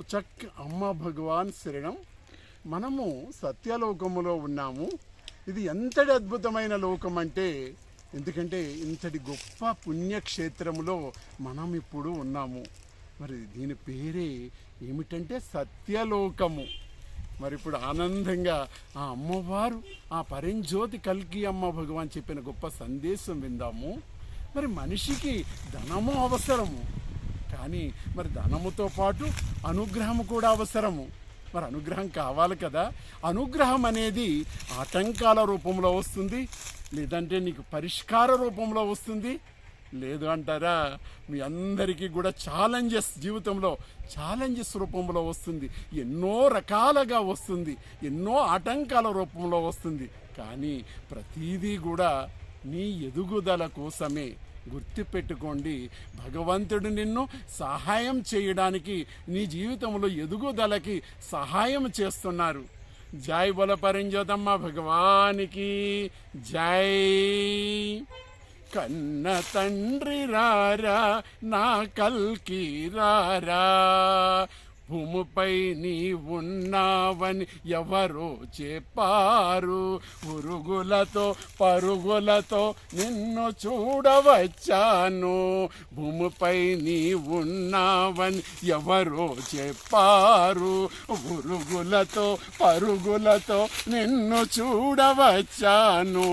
చక్క అమ్మ భగవాన్ శరణం. మనము సత్యలోకములో ఉన్నాము. ఇది ఎంతటి అద్భుతమైన లోకం అంటే ఎందుకంటే ఇంతటి గొప్ప పుణ్యక్షేత్రములో మనం ఇప్పుడు ఉన్నాము. మరి దీని పేరే ఏమిటంటే సత్యలోకము. మరి ఇప్పుడు ఆనందంగా ఆ అమ్మవారు ఆ పరంజ్యోతి కల్కి అమ్మ భగవాన్ చెప్పిన గొప్ప సందేశం విందాము. మరి మనిషికి ధనము అవసరము. కానీ మరి ధనముతో పాటు అనుగ్రహం కూడా అవసరము. మరి అనుగ్రహం కావాలి కదా. అనుగ్రహం అనేది ఆటంకాల రూపంలో వస్తుంది. లేదంటే నీకు పరిష్కార రూపంలో వస్తుంది. లేదు అంటారా? మీ అందరికీ కూడా ఛాలెంజెస్ జీవితంలో ఛాలెంజెస్ రూపంలో వస్తుంది. ఎన్నో రకాలుగా వస్తుంది. ఎన్నో ఆటంకాల రూపంలో వస్తుంది. కానీ ప్రతీదీ కూడా నీ ఎదుగుదల కోసమే. గుర్తుపెట్టుకోండి. భగవంతుడు నిన్ను సహాయం చేయడానికి నీ జీవితంలో ఎదుగుదలకి సహాయం చేస్తున్నారు. జై బల భగవానికి. జై. కన్న తండ్రి రారా నా కల్కి రారా. భూమిపై నీ ఉన్నావని ఎవరో చెప్పారు. పురుగులతో పరుగులతో నిన్ను చూడవచ్చాను. భూమిపై నీ ఉన్నావని ఎవరో చెప్పారు. పురుగులతో పరుగులతో నిన్ను చూడవచ్చాను.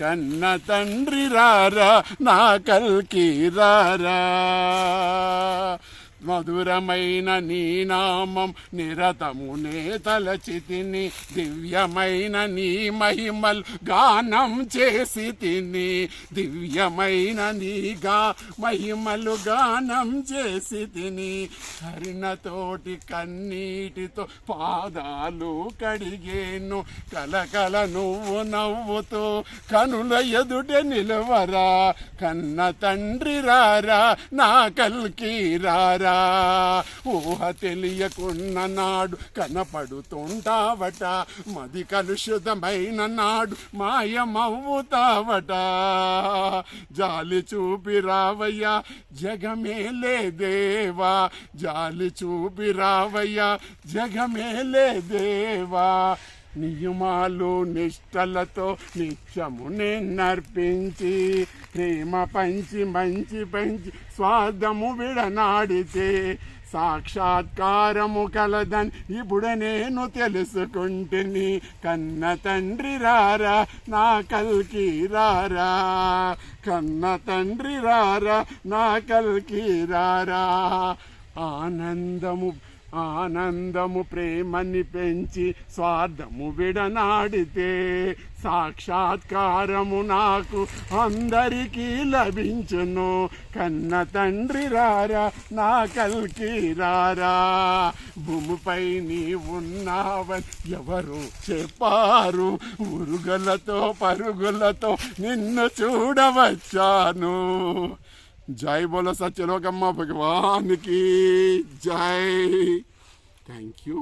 కన్న తండ్రి రారా నా కల్కి రారా. మధురమైన నీ నామం నిరతమునే తలచి దివ్యమైన నీ మహిమల్ గానం చేసి తిని దివ్యమైన నీ గా మహిమలు గానం చేసి తిని హరిణతోటి కన్నీటితో పాదాలు కడిగేను కలకల నువ్వు నవ్వుతూ కనుల ఎదుట నిలవరా కన్న తండ్రి రారా నా కల్కి రారా. ఊహ తెలియకున్న నాడు కనపడుతుంటావట మది కలుషితమైన నాడు మాయమవుతావట జాలి చూపి రావయ్యా జగమేలే దేవా. జాలి చూపి రావయ్యా జగమేలే దేవా. నియమాలు నిష్టలతో నిత్యమునే నర్పించి ప్రేమ పంచి మంచి పంచి స్వార్థము విడనాడితే సాక్షాత్కారము కలదని ఇప్పుడు నేను తెలుసుకుంటుని. కన్న తండ్రి రారా నా కల్కి రారా. కన్న తండ్రి రారా నా కల్కి రారా. ఆనందము ఆనందము ప్రేమని పెంచి స్వార్థము విడనాడితే సాక్షాత్కారము నాకు అందరికీ లభించును. కన్న తండ్రి రారా నా కల్కి రారా. భూమిపై నీ ఉన్నావని ఎవరు చెప్పారు? ఉరుగులతో పరుగులతో నిన్ను చూడవచ్చాను. జై బోలో సత్యలోకమ్మ భగవానికి జై థ్యాంక్ యూ